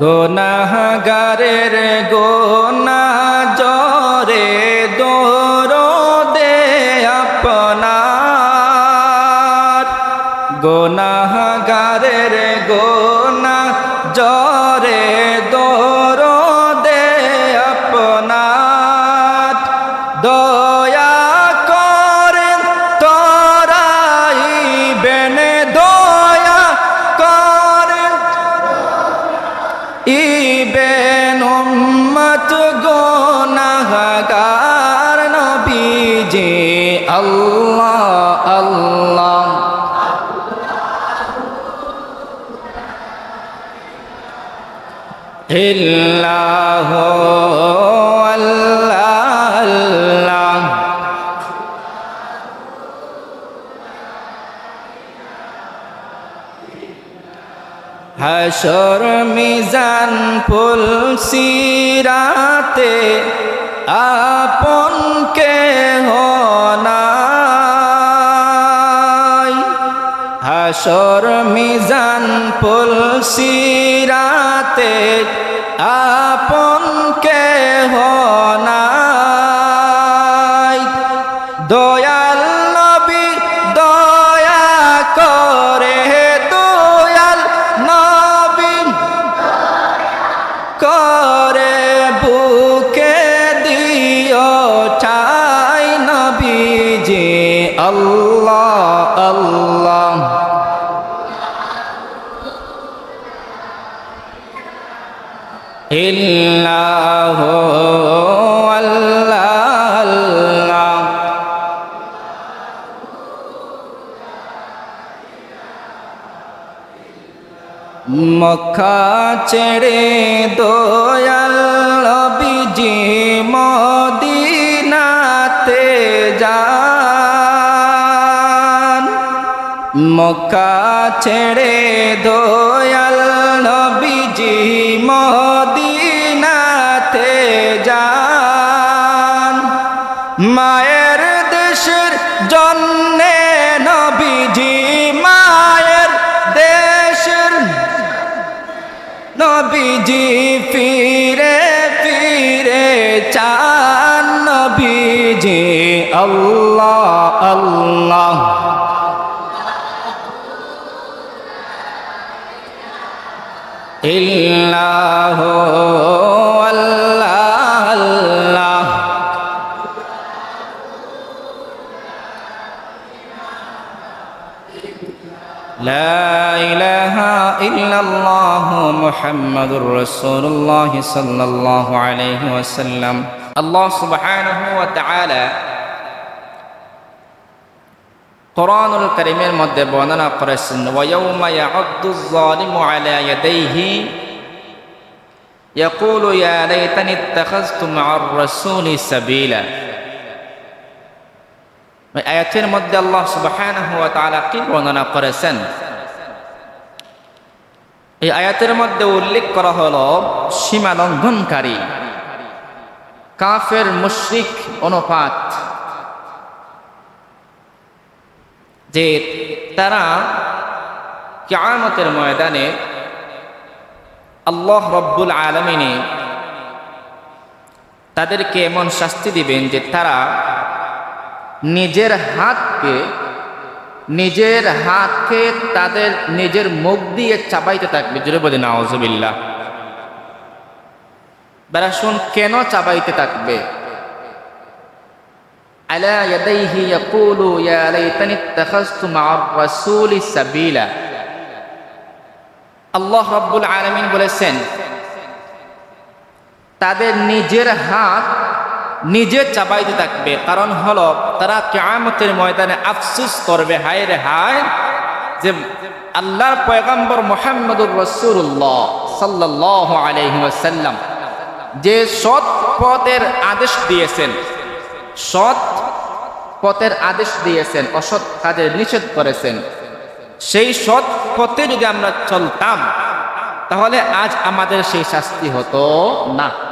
গোনাগারের গোনা হাসর মিজান ফুল সিরাতে আপন কে হনাই হাসর মিজান ফুল সিরাতে আপন ইল্লাহ আল্লাহ মক্কা ছেড়ে দয়াল বিজি মদিনাতে যান। মক্কা ছেড়ে দয়াল محمد رسول الله صلى الله عليه وسلم الله سبحانه وتعالى কোরআনুল করিমের মধ্যে বর্ণনা করেছেন ওয়াউমা ইয়াউদ্দু যালিমু আলা ইয়াদাইহি يقول يا ليتني اتخذت مع الرسول سبيلا ওই আয়াতের মধ্যে আল্লাহ সুবহানাহু ওয়া তাআলা কি বর্ণনা করেছেন এই আয়াতের মধ্যে উল্লেখ করা হলো সীমা লঙ্ঘনকারী, কাফের মুশরিক অনুপাত, যে তারা কিয়ামতের ময়দানে আল্লাহ রব্বুল আলমিনে তাদেরকে এমন শাস্তি দিবেন যে তারা নিজের হাতকে নিজের হাতকে তাদের নিজের মুখ দিয়ে চাপাইতে থাকবে। জোরে বলে নাওজবিল্লা বেড়া শুন কেন চাপাইতে থাকবে? আল্লাহ বলেছেন, তাদের নিজের হাত নিজে চাবাইতে থাকবে। কারণ হলো, তারা কেয়ামতের ময়দানে আফসুস করবে, হায় রে হায়, যে আল্লাহর পয়গম্বর মোহাম্মদুর রসুল্লাহ সাল্লাহ আলহিম যে সৎ পথের আদেশ দিয়েছেন, সৎ পথের আদেশ দিয়েছেন, অসৎ কাজের নিষেধ করেছেন। সেই সৎ পথে যদি আমরা চলতাম, তাহলে আজ আমাদের সেই শাস্তি হতো না।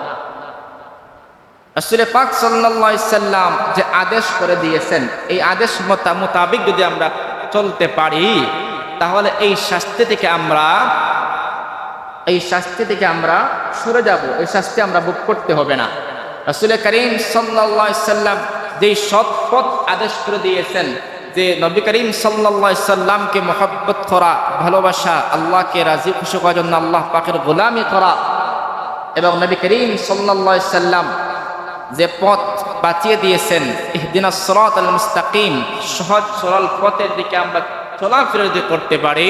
আসলে পাক সাল্লাম যে আদেশ করে দিয়েছেন, এই আদেশ মতা, মোতাবিক যদি আমরা চলতে পারি, তাহলে এই শাস্তি থেকে আমরা, এই শাস্তি থেকে আমরা সরে যাব, এই শাস্তি আমরা ভোগ করতে হবে না। রসুল করিম সাল্লা সাল্লাম যে সৎ পথ আদেশ করে দিয়েছেন, যে নবী করিম সাল্লা সাল্লামকে মহব্বত করা, ভালোবাসা, আল্লাহকে রাজি খুশি করার জন্য আল্লাহ পাকের গোলামি করা এবং নবী করিম সাল্লা সাল্লাম যে পথ বাঁচিয়ে দিয়েছেন ইহদিনা সরাত আল মুস্তাকিম সহজ সরল পথের দিকে আমরা চলাফেরা যদি করতে পারি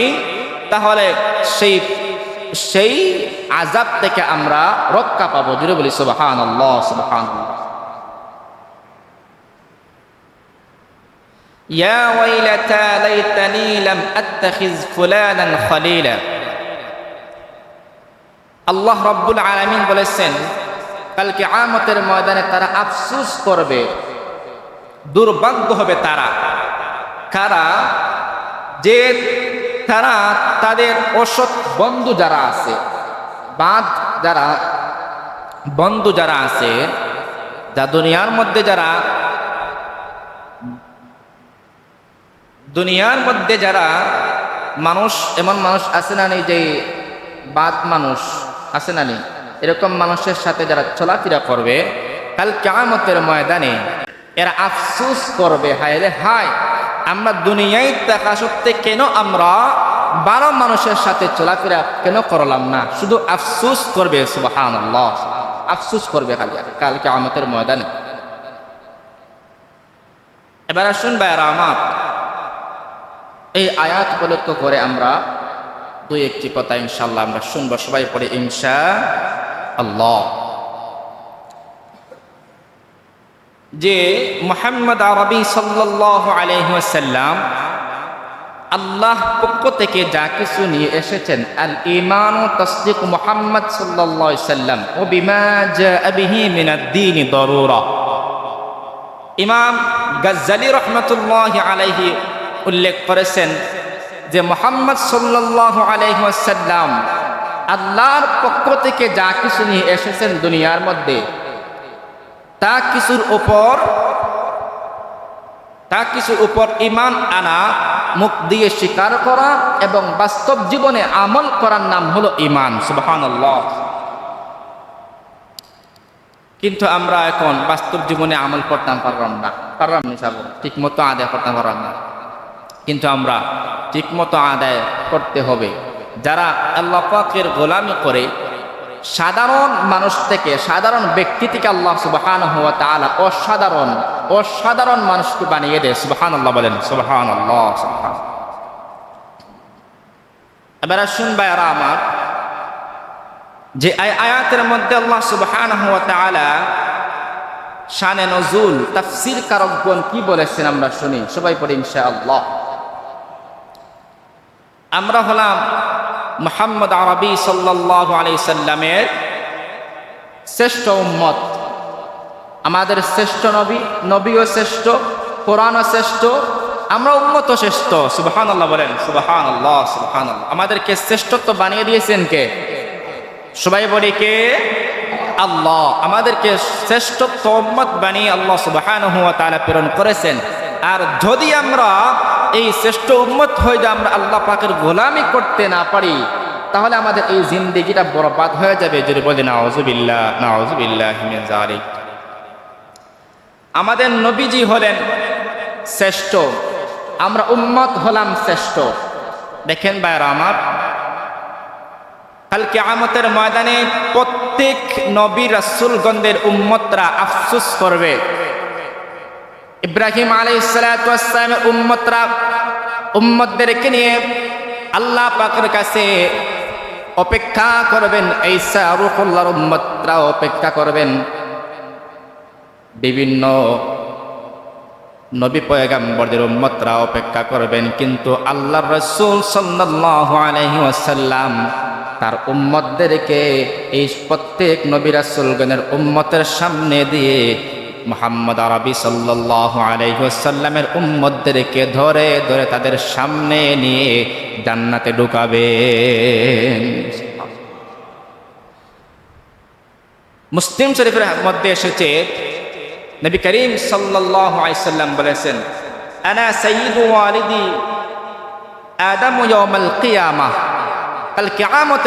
তাহলে সেই সেই আজাব থেকে আমরা রক্ষা পাবো জুড়ে বলি সুবাহান আল্লাহ সুবাহান يا ويلتى ليتني لم أتخذ فلانا خليلا আল্লাহ রব্বুল আলমিন বলেছেন কালকে আমতের ময়দানে তারা আফসুস করবে। দুর্ভাগ্য হবে তারা। কারা? যে তারা তাদের অসৎ বন্ধু যারা আছে, বাদ যারা, বন্ধু যারা আছে, যা দুনিয়ার মধ্যে যারা, দুনিয়ার মধ্যে যারা মানুষ, এমন মানুষ আছে না নেই যে বাদ মানুষ আছে না নেই। এরকম মানুষের সাথে যারা চলাফেরা করবে, কাল কেমতের ময়দানে এরা আফসুস করবে, হায় রে হায়, আমরা দুনিয়ায় দেখা সত্ত্বে কেন আমরা বারো মানুষের সাথে চলাফেরা কেন করলাম না? শুধু আফসুস করবে সুবাহান আফসুস করবে কাল কেমতের ময়দানে। এবার আসুন ভাইয়ারা আমার, এই আয়াত উপলক্ষ করে আমরা দুই একটি কথা ইনশাল্লাহ আমরা শুনব। সবাই পড়ে ইনশা আল্লাহ। যে মোহাম্মদ আরবি সাল্লাহ আলহাসাল্লাম আল্লাহ পক্ষ থেকে যা কিছু নিয়ে এসেছেন, আল ইমান তসদিক মোহাম্মদ সাল্লাম ও বিমা দরুরা। ইমাম গজ্জালি রহমতুল্লাহ আলাইহি উল্লেখ করেছেন যে মোহাম্মদ সাল্লাহ আলহাসাল্লাম আল্লাহর পক্ষ থেকে যা কিছু নিয়ে এসেছেন দুনিয়ার মধ্যে, তা কিছুর উপর, তা কিছুর উপর ইমান আনা, মুখ দিয়ে স্বীকার করা এবং বাস্তব জীবনে আমল করার নাম হলো ইমান সুবাহান কিন্তু আমরা এখন বাস্তব জীবনে আমল করতাম পারলাম না পারলাম না ঠিক মতো আদায় করতাম পারলাম না। কিন্তু আমরা ঠিকমতো আদায় করতে হবে। যারা আল্লাহ পাকের গোলামি করে, সাধারণ মানুষ থেকে, সাধারণ ব্যক্তি থেকে আল্লাহ সুবাহান হওয়া তালা অসাধারণ অসাধারণ মানুষকে বানিয়ে দেয়। সুবাহান আল্লাহ বলেন সুবাহান। আল্লাহ এবার শুনবাই আর আমার, যে আয়াতের মধ্যে আল্লাহ সুবাহান হওয়া তালা শানে নজুল, তাফসির কারকগণ কি বলেছেন আমরা শুনি। সবাই পড়ি ইনশা আল্লাহ আমরা হলাম মোহাম্মদ আরবি সাল্লাহ আলি সাল্লামের শ্রেষ্ঠ উম্মত। আমাদের শ্রেষ্ঠ নবী, নবীও শ্রেষ্ঠ, কোরআনও শ্রেষ্ঠ আমরা উন্মত শ্রেষ্ঠ। সুবাহান আল্লাহ বলেন সুবাহান আল্লাহ সুবাহান আল্লাহ আমাদেরকে শ্রেষ্ঠত্ব বানিয়ে দিয়েছেন কে? সবাই বলি কে? আল্লাহ। আমাদেরকে শ্রেষ্ঠত্ব উম্মত বানিয়ে আল্লাহ সুবাহান হুয়া তালা প্রেরণ করেছেন। আর যদি আমরা এই শ্রেষ্ঠ উম্মত হয়ে যে আমরা আল্লাহ পাকের গোলামি করতে না পারি, তাহলে আমাদের এই জিন্দিগিটা বরবাদ হয়ে যাবে। যদি বলি না অজুবিল্লা না অজুবিল্লাহ আমাদের নবীজি হলেন শ্রেষ্ঠ। আমরা উম্মত হলাম শ্রেষ্ঠ। দেখেন ভাইরা আমার। কালকে আমতের ময়দানে প্রত্যেক নবী রাসুলগন্ধের উম্মতরা আফসুস করবে। ইব্রাহিম আলাইসালামের উম্মতরা, উম্মতদেরকে নিয়ে আল্লাহ পাকের কাছে অপেক্ষা করবেন এই রুহুল্লাহর উম্মতরা অপেক্ষা করবেন। বিভিন্ন নবী পয়গাম্বরদের উম্মতরা অপেক্ষা করবেন, কিন্তু আল্লাহ রসুল সাল্লাহ আলহি ওয়াসাল্লাম তার উম্মতদেরকে এই প্রত্যেক নবী রাসুলগণের উম্মতের সামনে দিয়ে মোহাম্মদ আরবি সাল্লাহ আলাইসাল্লামের উম্মদদেরকে ধরে ধরে তাদের সামনে নিয়ে জান্নাতে ঢুকাবে মুসলিম শরীফের মধ্যে এসেছে, নবী করিম সাল্লাহ আলাইসাল্লাম বলেছেন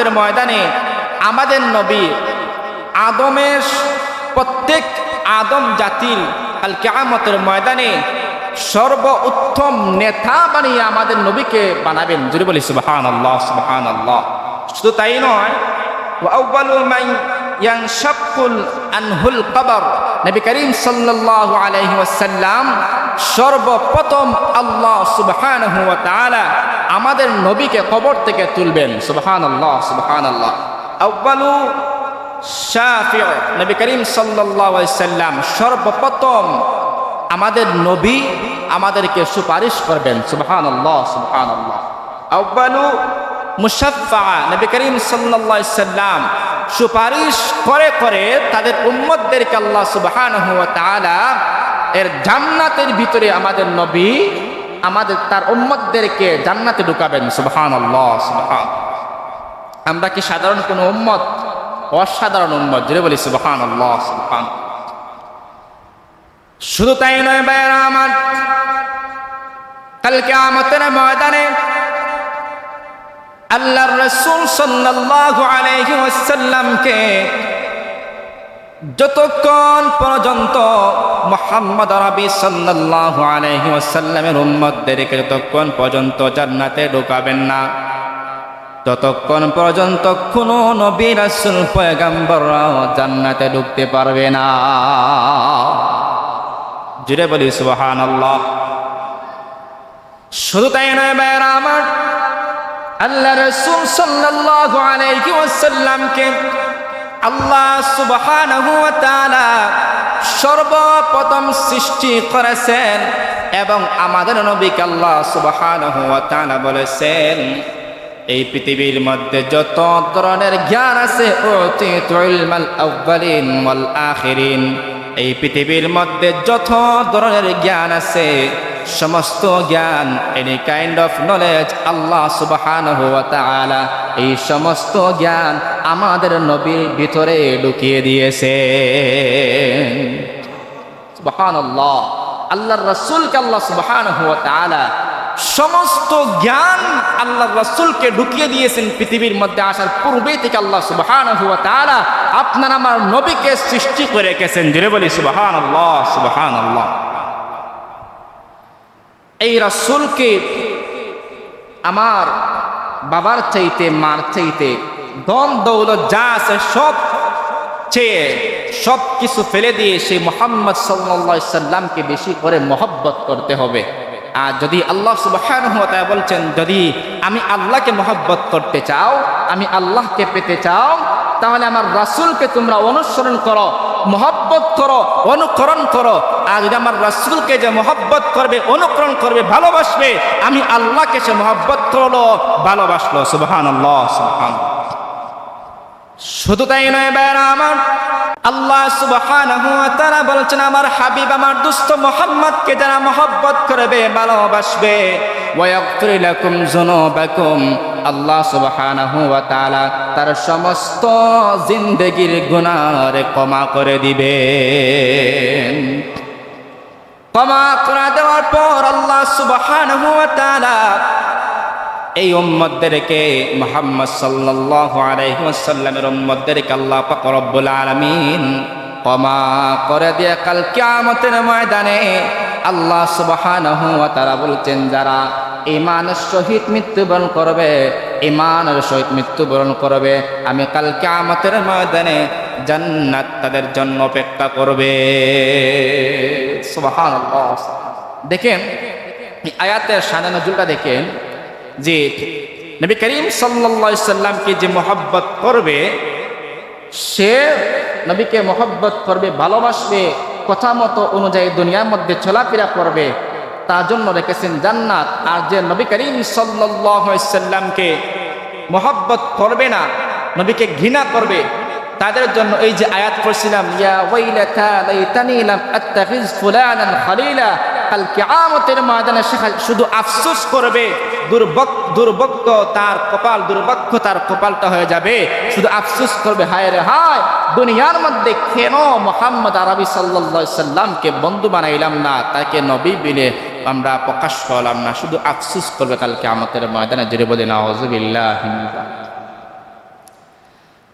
ময়দানে আমাদের নবী আদমের প্রত্যেক আদম জাতির আল কেয়ামতের ময়দানে সর্ব উত্তম নেতা বানিয়ে আমাদের নবীকে বানাবেন। জুড়ে বলি সুবাহান আল্লাহ সুবাহান আল্লাহ শুধু তাই নয় আনহুল কবর। নবী করিম সাল্লাহ আলহি সর্বপ্রথম আল্লাহ সুবহান আমাদের নবীকে কবর থেকে তুলবেন। সুবহান আল্লাহ সুবহান আল্লাহ নবী করিম সাল্লাম সর্বপ্রথম আমাদের নবী আমাদেরকে সুপারিশ করবেন, সুবহানাল্লাহ সুবহানাল্লাহ। আউয়ালু মুসাফা নবী করিম সাল্লাল্লাহু সাল্লাম সুপারিশ করে করে তাদের উম্মতদেরকে আল্লাহ তাআলা এর জান্নাতের ভিতরে আমাদের নবী আমাদের, তার উম্মতদেরকে জান্নাতে ঢুকাবেন, সুবহানাল্লাহ, সুবহান। আমরা কি সাধারণ কোনো উম্মত? অসাধারণ উম্মত জুড়ে বলি সুবহান। শুধু তাই নয় ভাইয়েরা আমার, কালকে আমতের ময়দানে আল্লাহর রসুল সাল্লাল্লাহু আলাইহি ওয়াসাল্লামকে যতক্ষণ পর্যন্ত মোহাম্মদ রবি সাল্লাল্লাহু আলাইহি ওয়াসাল্লামের উম্মতদেরকে যতক্ষণ পর্যন্ত জান্নাতে ঢোকাবেন না ততক্ষণ পর্যন্ত কোনো নবী রাসূল পয়গাম্বররাও জান্নাতে ঢুকতে পারবে না। জুড়ে বলি, সুবহানাল্লাহ। শুধু তাই নয় ভাইয়েরা আমার, আল্লাহ রসুল সাল্লাল্লাহু আলাইহি ওয়াসাল্লামকে আল্লাহ সুবহানাহু ওয়া তাআলা সর্বপ্রথম সৃষ্টি করেছেন এবং আমাদের নবীকে আল্লাহ সুবহানাহু ওয়া তাআলা বলেছেন এই পৃথিবীর মধ্যে যত ধরনের জ্ঞান আছে এই পৃথিবীর মধ্যে যত ধরনের জ্ঞান আছে, সমস্ত জ্ঞান any kind of knowledge Allah তাআলা, এই সমস্ত জ্ঞান আমাদের নবীর ভিতরে ঢুকিয়ে দিয়েছে। সুবহানাল্লাহ। আল্লাহর রাসূলকে আল্লাহ সুবহানাহু ওয়া তাআলা সমস্ত জ্ঞান আল্লাহ রাসূলকে ঢুকিয়ে দিয়েছেন পৃথিবীর মধ্যে আসার পূর্বে থেকে আল্লাহ সুবহানাহু ওয়া তাআলা আপনার আমার নবীকে সৃষ্টি করে রেখেছেন। জুড়ে বলি, সুবহানাল্লাহ সুবহানাল্লাহ। এই রাসূলকে আমার বাবার চাইতে, মার চাইতে, দম দৌলত যা আছে সব চেয়ে সব কিছু ফেলে দিয়ে সেই মোহাম্মদ সাল্লা সাল্লামকে বেশি করে মহব্বত করতে হবে। আর যদি আল্লাহ সুবহানাহু ওয়া বলছেন, যদি আমি আল্লাহকে মহব্বত করতে চাও, আমি আল্লাহকে পেতে চাও, তাহলে আমার রাসূলকে তোমরা অনুসরণ করো, মহব্বত করো, অনুকরণ করো। আর যদি আমার রাসূলকে যে মহব্বত করবে, অনুকরণ করবে, ভালোবাসবে, আমি আল্লাহকে সে মহব্বত করল, ভালোবাসলো। সুবহানাল্লাহ সুবহান শুধু তাই নয় বেড়া আমার আল্লাহ তাআলা বলছেন, আমার হাবিব আমার দুস্থ মোহাম্মদকে যারা মহব্বত করবে, ভালোবাসবে। আল্লাহ তাআলা তার সমস্ত জিন্দেগির গুনাহ ক্ষমা করে দিবে ক্ষমা করে দেওয়ার পর আল্লাহ তাআলা এই উম্মতদেরকে মোহাম্মদ সাল্লাল্লাহু আলাইহি ওয়াসাল্লামের উম্মতদেরকে আল্লাহ পাক রব্বুল আলামিন ক্ষমা করে দিয়ে কাল কিয়ামতের ময়দানে আল্লাহ সুবহানাহু ওয়া তাআলা বলছেন, যারা ইমানের সহিত মৃত্যুবরণ করবে ইমানের সহিত মৃত্যুবরণ করবে, আমি কাল কিয়ামতের ময়দানে জান্নাত তাদের জন্য অপেক্ষা করবে। সুবহানাল্লাহ দেখেন আয়াতের সাদা নজরুলটা দেখেন যে নবী করিম সাল্লা সাল্লামকে যে মোহব্বত করবে, সে নবীকে মহব্বত করবে, ভালোবাসবে, কথা মতো অনুযায়ী দুনিয়ার মধ্যে চলাফেরা করবে, তার জন্য রেখেছেন জান্নাত। আর যে নবী করিম সাল্লামকে মহব্বত করবে না, নবীকে ঘৃণা করবে তাদের জন্য এই যে আয়াত পড়ছিলাম, ইয়া ওয়াইলাতা লাইতানি আত্তাখিজ ফুলানান খলিলা কাল কিয়ামতের ময়দানে শুধু আফসোস করবে দুর্ভক দুর্ভক্ষ তার কপাল দুর্ভক্ষ তার কপালটা হয়ে যাবে। শুধু আফসোস করবে, হায় রে হায়, দুনিয়ার মধ্যে কেন মোহাম্মদ আরবি সাল্লা সাল্লামকে বন্ধু বানাইলাম না? তাকে নবী বিলে আমরা প্রকাশ করলাম না। শুধু আফসোস করবে কালকে আমাদের ময়দানে, জেরে বলে না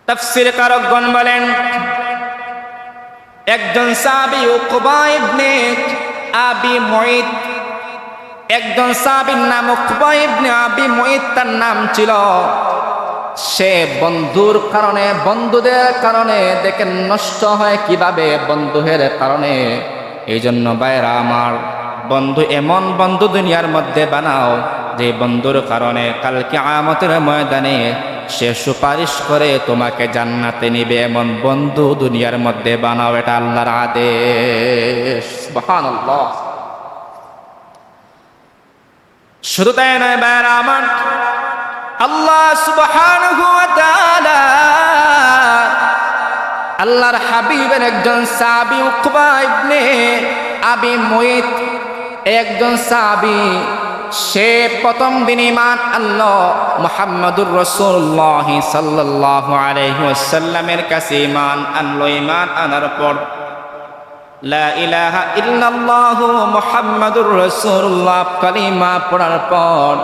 তাফসির কারকগণ বলেন, একজন সাবি উকবা ইবনে আবি মুঈত, একজন সাবির নাম উকবা আবি মুঈত, তার নাম ছিল, সে বন্ধুর কারণে, বন্ধুদের কারণে দেখেন নষ্ট হয় কীভাবে বন্ধুদের কারণে। এই জন্য বাইরা আমার, বন্ধু এমন বন্ধু দুনিয়ার মধ্যে বানাও যে বন্ধুর কারণে কালকে আমতের ময়দানে সে সুপারিশ করে তোমাকে জান্নাতে নিবে, এমন বন্ধু দুনিয়ার মধ্যে বানাও, এটা আল্লাহর আদেশ। শুধু তাই নয় বাইরা আমার, আল্লাহ সুবহানাহু ওয়া আল্লাহর হাবিবের একজন সাবি উকবা ইবনে আবি মুইত, একজন সাহাবী সে প্রথম দিন ইমান আল্লাহ মুহাম্মদুর রাসূলুল্লাহ সাল্লাল্লাহু আলাইহি ওয়াসাল্লামের কাছে ইমান আনলো। ইমান আনার পর মুহাম্মাদুর রাসূলুল্লাহ কালিমা পড়ার পর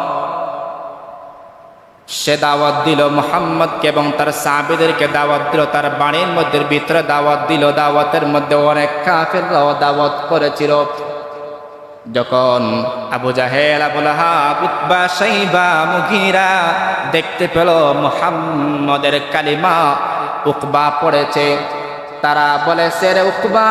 সে দাওয়াত দিল মোহাম্মদকে এবং তার সাহাবিদেরকে দাওয়াত দিল। তার বাড়ির মধ্যে, ভিতরে দাওয়াত দিল। দাওয়াতের মধ্যে অনেক কাফেররাও দাওয়াত করেছিল। যখন আবু জাহেল আবুল উতবা সাইবা মুগিরা দেখতে পেল মুহাম্মদের কালিমা উকবা পড়েছে, তারা বলেছে রে উকবা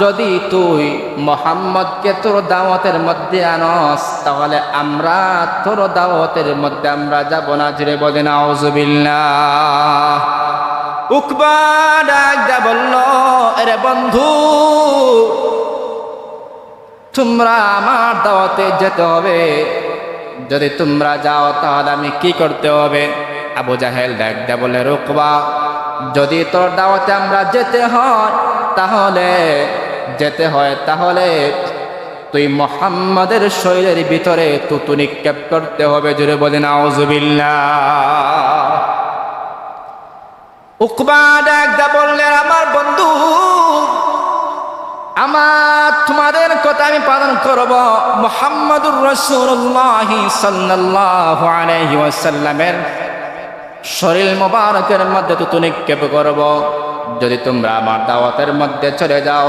যদি তুই মোহাম্মদকে তোর দাওয়াতের মধ্যে আনস, তাহলে আমরা তোর দাওয়াতের মধ্যে আমরা যাব না। জুড়ে বলে না উকবা ডাক বলল, এরে বন্ধু তোমরা আমার দাওয়াতে যেতে হবে। যদি তোমরা যাও, তাহলে আমি কি করতে হবে? আবু জাহেল ডাক দা বলে, রুকবা, যদি তোর দাওয়াতে আমরা যেতে হয়, তাহলে যেতে হয়, তাহলে তুই মোহাম্মদের শরীরের ভিতরে তুতু নিক্ষেপ করতে হবে জুড়ে বলে না ওজুবিল্লাহ উকবা ডাক দা বললেন, আমার বন্ধু আমার, তোমাদের কথা আমি পালন করব মোহাম্মদুর রসুল্লাহ সাল্লাহ আলাইহি ওয়াসাল্লামের। শরীর মোবারকের মধ্যে তো নিক্ষেপ করব। যদি তোমরা আমার দাওয়াতের মধ্যে চলে যাও,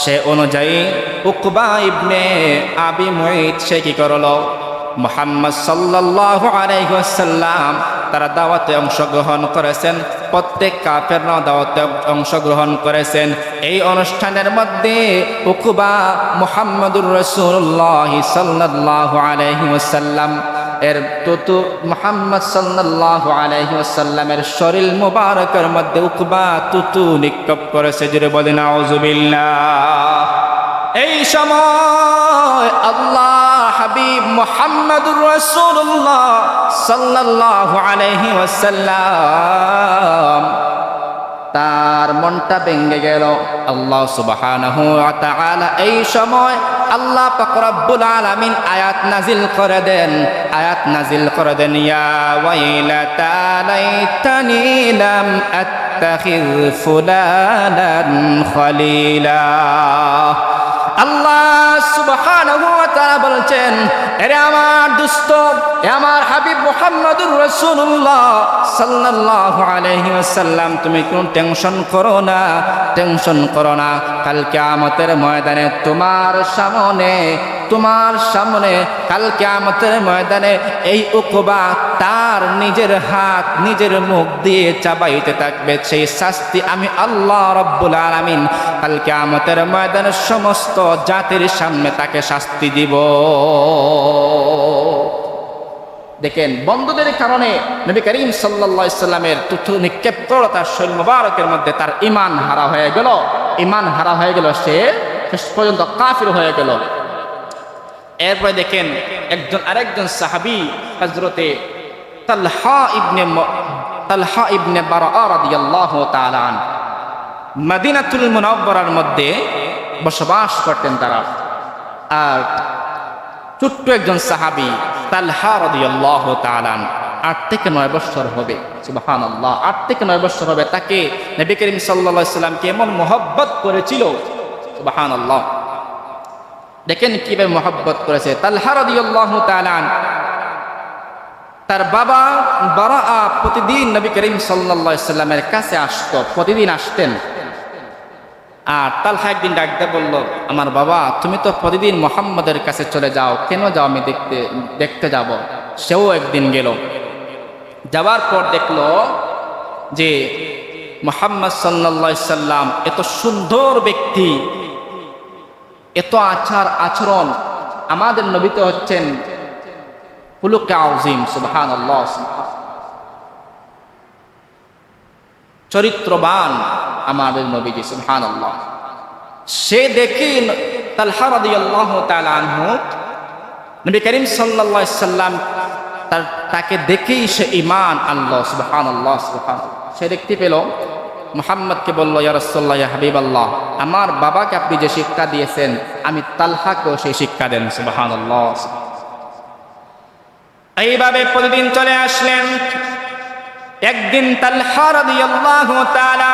সে অনুযায়ী উকবা ইবনে আবি মুঈদ সে কি করল? মোহাম্মদ সাল্লাহ আলাইসাল্লাম তারা দাওয়াতে অংশগ্রহণ করেছেন। প্রত্যেক কাফেররাও দাওয়াতে অংশগ্রহণ করেছেন। এই অনুষ্ঠানের মধ্যে উকুবা মোহাম্মদুর রসুল্লাহ সাল্লাহ আলাইসাল্লাম এর তুতু মোহাম্মদ সাল্লাহ আলাইসাল্লামের শরীর মুবারকের মধ্যে উকবা তুতু নিক্ষেপ করেছে। জুড়ে বলেন আউজুবিল্লাহ এই সময় আল্লাহ হাবিব মোহাম্মদুর রসুল্লাহ সাল্লাহ আলহি ওয়াসাল্লাম। তার মনটা ভেঙে গেল। আল্লাহ সুবহানাহু ওয়া তাআলা এই সময় আল্লাহ পাক রব্বুল আলামিন আয়াত নাজিল করে দেন। আয়াত নাজিল করে দেন, ইয়া ওয়াইলাতা লাইতানি লাম আত্তাখিয ফুলানান খলিলা। আল্লাহ সুবহানাহু ওয়া এরে আমার দুস্ত এ আমার মুহাম্মদুর রাসূলুল্লাহ সাল্লাল্লাহু আলাইহি ওয়াসাল্লাম, তুমি কোন টেনশন করো না, টেনশন করো না। কাল কিয়ামতের ময়দানে তোমার সামনে তোমার সামনে কাল কিয়ামতের ময়দানে এই উকবা তার নিজের হাত, নিজের মুখ দিয়ে চাবাইতে থাকবে। সেই শাস্তি আমি আল্লাহ রব্বুল আলামিন কাল কিয়ামতের ময়দানের সমস্ত জাতির সামনে তাকে শাস্তি দিব। দেখেন, বন্ধুদের কারণে নবী করিম সাল্লা ইসলামের তুথু নিক্ষেপ তার শৈল মধ্যে তার ইমান হারা হয়ে গেল। ইমান হারা হয়ে গেল, সে শেষ পর্যন্ত কাফির হয়ে গেল। এরপরে দেখেন, একজন আরেকজন সাহাবি হজরতে তালহা ইবনে তালহা ইবনে বারা রাদিয়াল্লাহু তাআলা মদিনাতুল মুনাওয়ারার মধ্যে বসবাস করতেন তারা। আর ছোট্ট একজন সাহাবি, তালহা রাদিয়াল্লাহু তাআলা আন আট থেকে নয় বছর হবে, সুবহানাল্লাহ। আট থেকে নয় বছর হবে তাকে নবী করিম আলাইহি সাল্লামকে এমন মোহব্বত করেছিল, সুবহানাল্লাহ। দেখেন কীভাবে মোহব্বত করেছে। তালহা রাদিয়াল্লাহু তাআলা আন তার বাবা বারা প্রতিদিন নবী করিম সাল্লা সাল্লামের কাছে আসতো, প্রতিদিন আসতেন। আর তালহা একদিন ডাকতে বলল, আমার বাবা, তুমি তো প্রতিদিন মোহাম্মদের কাছে চলে যাও, কেন যাও আমি দেখতে দেখতে যাব? সেও একদিন গেল। যাওয়ার পর দেখল যে মোহাম্মদ সাল্লা সাল্লাম এত সুন্দর ব্যক্তি, এত আচার আচরণ, আমাদের নবীতে হচ্ছেন চরিত্রবান। আমাদের নবীজি সুবহান আল্লাহ সে দেখি তালহা রাদিয়াল্লাহু তাআলা আনহু, নবী করিম সাল্লাল্লাহু সাল্লাম তার, তাকে দেখেই সে ঈমান আল্লাহ সুবহান আল্লাহ সুবহান সে দেখতে পেল, মোহাম্মদকে বলল, ইয়া রাসূলুল্লাহ, ইয়া হাবিবাল্লাহ, আমার বাবাকে আপনি যে শিক্ষা দিয়েছেন, আমি তালহাকেও সেই শিক্ষা দেন, সুবহানাল্লাহ এইভাবে প্রতিদিন চলে আসলেন। একদিন তালহা রাদিয়াল্লাহু তাআলা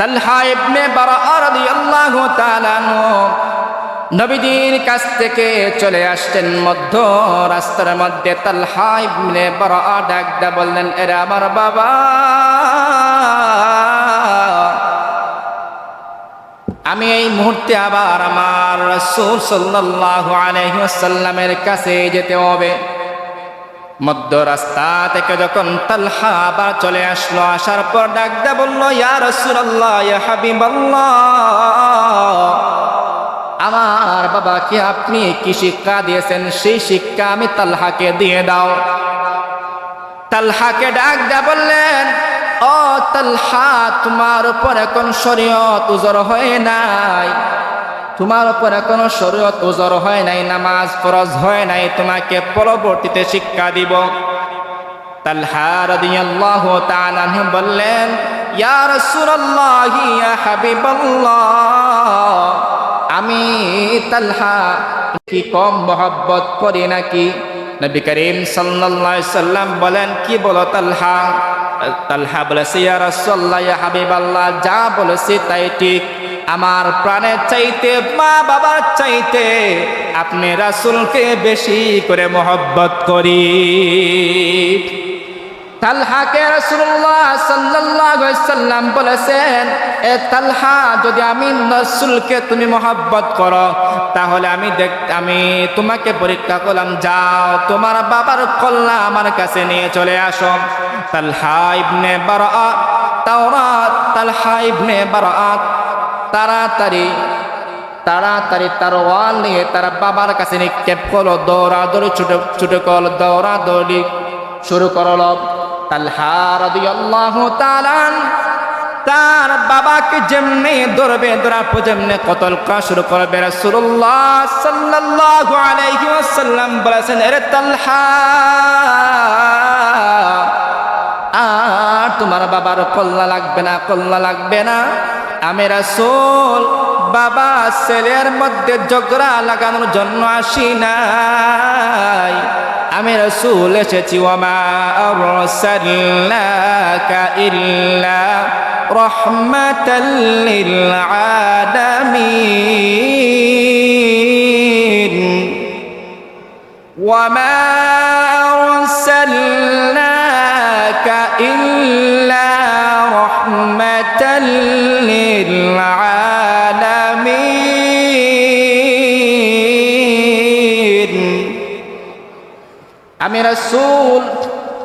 তালহা ইবনে বারাআ রাদিয়াল্লাহু তাআলা নবীজির কাছ থেকে চলে আসতেন মধ্য রাস্তার মধ্যে তালহা ইবনে বারাআ ডাক দা বললেন, এরা আমার বাবা, আমি এই মুহূর্তে আবার আমার রাসূল সাল্লাল্লাহু আলাইহি ওয়াসাল্লামের কাছে যেতে হবে। মধ্য রাস্তা থেকে যখন তালহা আবার চলে আসলো, আসার পর ডাক দা বলল, ইয়া রাসূলুল্লাহ, ইয়া আমার বাবাকে আপনি কি শিক্ষা দিয়েছেন? সেই শিক্ষা আমি তালহাকে দিয়ে দাও। তালহাকে ডাক দা বললেন, ও তালহা, তোমার উপর এখন শরীয়ত উজর হয় নাই। তোমার উপর কোনো শরীয়ত উজর হয় নাই, নামাজ ফরজ হয় নাই, তোমাকে পরবর্তীতে শিক্ষা দিব। বললেন আমি তালহা কি কম মোহব্বত করি নাকি? নবী করিম সাল্লাম বলেন, কি বলো তালহা? তালহা বলেছে, ইয়া রাসূলুল্লাহ, ইয়া হাবিবাল্লাহ, যা বলেছি তাই ঠিক। আমার প্রাণের চাইতে, মা বাবার চাইতে আপনি রাসুলকে বেশি করে মোহব্বত করি। তালহাকে আলাইহি সাল্লাম বলেছেন, এ তালহা, যদি আমি রাসূলকে তুমি মোহাব্বত তাহলে আমি দেখ, আমি তোমাকে পরীক্ষা যাও, তোমার বাবার কল্লা আমার কাছে নিয়ে চলে আসো। তাড়াতাড়ি তাড়াতাড়ি তার ওয়াল নিয়ে তার বাবার কাছে নিক্ষেপ করল, দৌড়াদৌড়ি ছুটে ছুটে করল, দৌড়াদৌড়ি শুরু করল। তার বাবাকে যেমনি ধরবে, ধরার যেমনি কতল করা শুরু করবে, রাসূলুল্লাহ বলেছেন আরে তালহা, আর তোমার বাবার কল্লা লাগবে না, কল্লা লাগবে না। আমি রাসূল, বাবা ছেলের মধ্যে ঝগড়া লাগানোর জন্য আসি নাই। আমি রসুল এসেছি ওমা আরসালনাকা ইল্লা রাহমাতাল লিল আলামিন ওমা আরসালনাকা আমি রাসূল।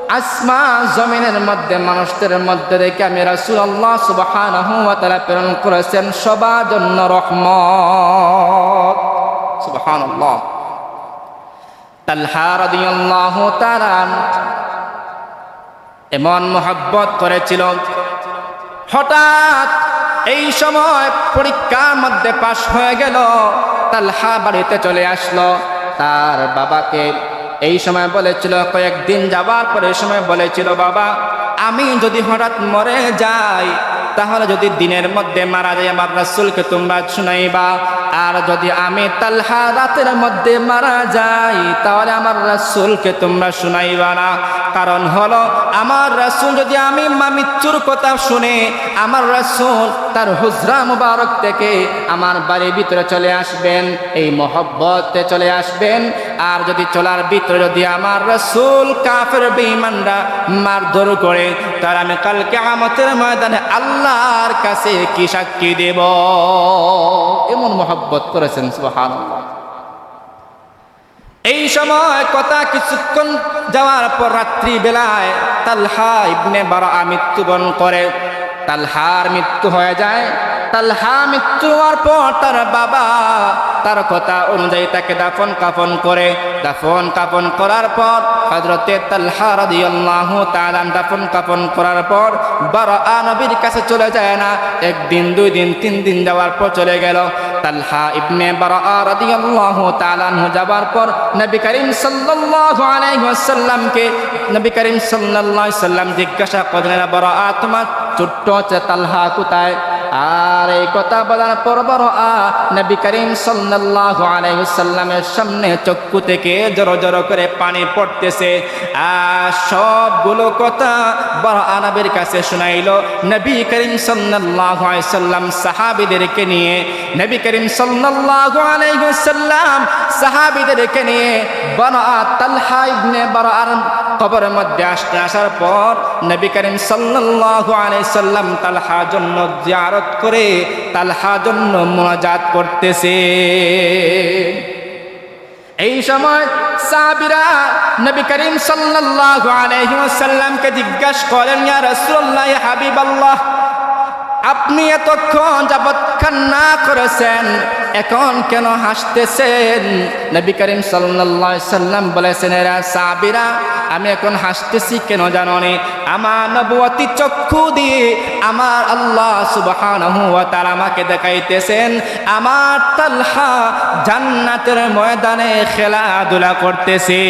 আসমা জমিনের মধ্যে, মানুষদের মধ্যে রেখে আমি রাসূল আল্লাহ সুবহানাহু তাআলা প্রেরণ করেছেন সবার জন্য রহমত। সুবহানাল্লাহ। তালহা রাদিয়াল্লাহু এমন মোহাব্বত করেছিল। হঠাৎ এই সময় পরীক্ষার মধ্যে পাশ হয়ে গেল। তালহা বাড়িতে চলে আসলো। তার বাবাকে এই সময় বলেছিল, কয়েকদিন যাবার পরে সময় বলেছিল, বাবা, আমি যদি হঠাৎ মরে যাই, তাহলে যদি দিনের মধ্যে মারা যায় আমার রাসুলকে তোমরা শুনাইবা। আর যদি আমি তালহা রাতের মধ্যে মারা যাই, তাহলে আমার রাসুলকে তোমরা শুনাইবা না। কারণ হলো, আমার রাসুল যদি আমি মৃত্যুর কথা শুনে, আমার রাসূল তার হুজরা মুবারক থেকে আমার বাড়ির ভিতরে চলে আসবেন, এই মহব্বতে চলে আসবেন আর যদি চলার ভিতরে যদি আমার রসুল কাফের বেঈমানরা মারধর করে তার আমি কালকে আমাদের ময়দানে আল্লাহর কাছে কি সাক্ষী দেব? এমন মহব্বত করেছেন, সুবহানাল্লাহ। এই সময় কথা কিছুক্ষণ যাওয়ার পর রাত্রি বেলায় তালহা ইবনে বারা মৃত্যুবরণ করে। তালহার মৃত্যু হয়ে যায়। তালহা মৃত্যু হওয়ার পর তার বাবা তার কথা অনুযায়ী তাকে দাফন কাফন করে। দাফন কাফন করার পর হজরতে তালহা রাদিয়াল্লাহু তাআলা দাফন কাফন করার পর বারা নবীর কাছে চলে যায় না। একদিন, দুই দিন, তিন দিন যাওয়ার পর চলে গেল। তালহা ইবনে বারা রাদিয়াল্লাহু তাআলা আনহু যাবার পর নবী করিম সাল্লাল্লাহু আলাইহি ওয়াসাল্লামকে, নবী করিম সাল্লাল্লাহু সাল্লাম জিজ্ঞাসা করলেন বারা তোমার ছোট্ট তালহা কোথায়? আর এই কথা বলার পর বড় আ, নবী করিম সাল্লাল্লাহু আলাইহি ওয়াসাল্লামের সামনে চক্ষু থেকে জড়ো জড়ো করে পানি পড়তেছে। আর সবগুলো কথা বড় আনবীর কাছে শোনাইলো। নবী করিম সাল্লাল্লাহু আলাইহি সাল্লাম সাহাবীদেরকে নিয়ে, নবী করিম সাল্লাল্লাহু আলাইহি ওয়াসাল্লাম সাহাবীদেরকে নিয়ে বড় তালহা ইবনে বড় কবরের মধ্যে আসতে আসার পর নবী করিম সাল্লাল্লাহু আলাইহি সাল্লাম তালহা জন্য জিয়ারত করে তালহা জন্য মুনাজাত করতেছে। এই সময় সাবিরা নবী করিম সাল্লাল্লাহু আলাইহি ওয়াসাল্লামকে জিজ্ঞাসা করেন, ইয়া রাসূলুল্লাহ, ইয়া হাবিবাল্লাহ, আপনি এতক্ষণ যাবৎ কান্না করেছেন এখন কেন হাসতেছেন? নবী করিম সাল্লাল্লাহু সাল্লাম বলেছেন, এরা সাহাবীরা, আমি এখন হাসতেছি কেন জানি আমার নবুয়তি চক্ষু দিয়ে আমার আল্লাহ সুবহানাহু ওয়া তাআলা আমাকে দেখাইতেছেন। আমার তালহা জান্নাতের ময়দানে খেলাধুলা করতেছে।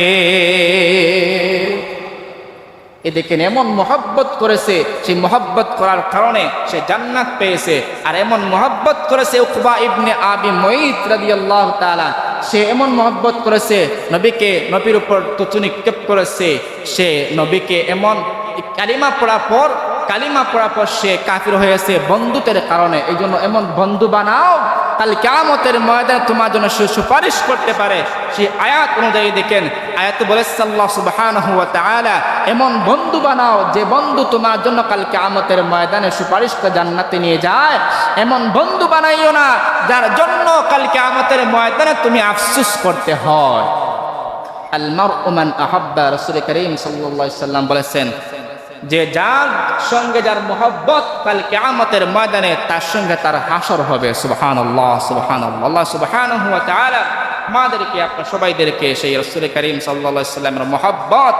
এদিকে এমন মহব্বত করেছে, সেই মহব্বত করার কারণে সে জান্নাত পেয়েছে। আর এমন মহব্বত করেছে উকবা ইবনে আবি মঈত রাদিয়াল্লাহু তাআলা। সে এমন মহব্বত করেছে, নবীকে নবীর উপর তুতু নিক্ষেপ করেছে। সে নবীকে এমন কালিমা পড়ার পর, কালিমা পড়ার পর সে কাফির হয়েছে বন্ধুতের কারণে। এই জন্য এমন বন্ধু বানাও কাল কেমতের ময়দানে তোমার জন্য সুপারিশ করতে পারে। সেই আয়াত অনুযায়ী দেখেন, আয়াত বলে সাল্লাহ এমন বন্ধু বানাও, যে বন্ধু তোমার জন্য কাল কেমতের ময়দানে সুপারিশ করে জান্নাতে নিয়ে যায়। এমন বন্ধু বানাইও না, যার জন্য কাল কেমতের ময়দানে তুমি আফসুস করতে হয়। আলমার ওমান আহাব্বা রসুল করিম আলাইহি সাল্লাম বলেছেন যে যার সঙ্গে যার মোহব্বত, কাল কেয়ামতের ময়দানে তার সঙ্গে তার হাসর হবে। সুবহান আল্লাহ সুবহান আল্লাহ সুবহান হুয়া আমাদেরকে, আপনার সবাইদেরকে সেই রসুল করিম সাল্লাল্লাহু সাল্লামের মোহব্বত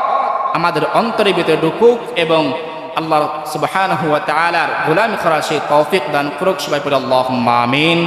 আমাদের অন্তরের ভিতরে ঢুকুক এবং আল্লাহ সুবহান হুয়া তাআলার গুলাম করা সেই তৌফিক দান করুক। সবাই পড়ে আল্লাহ আমিন।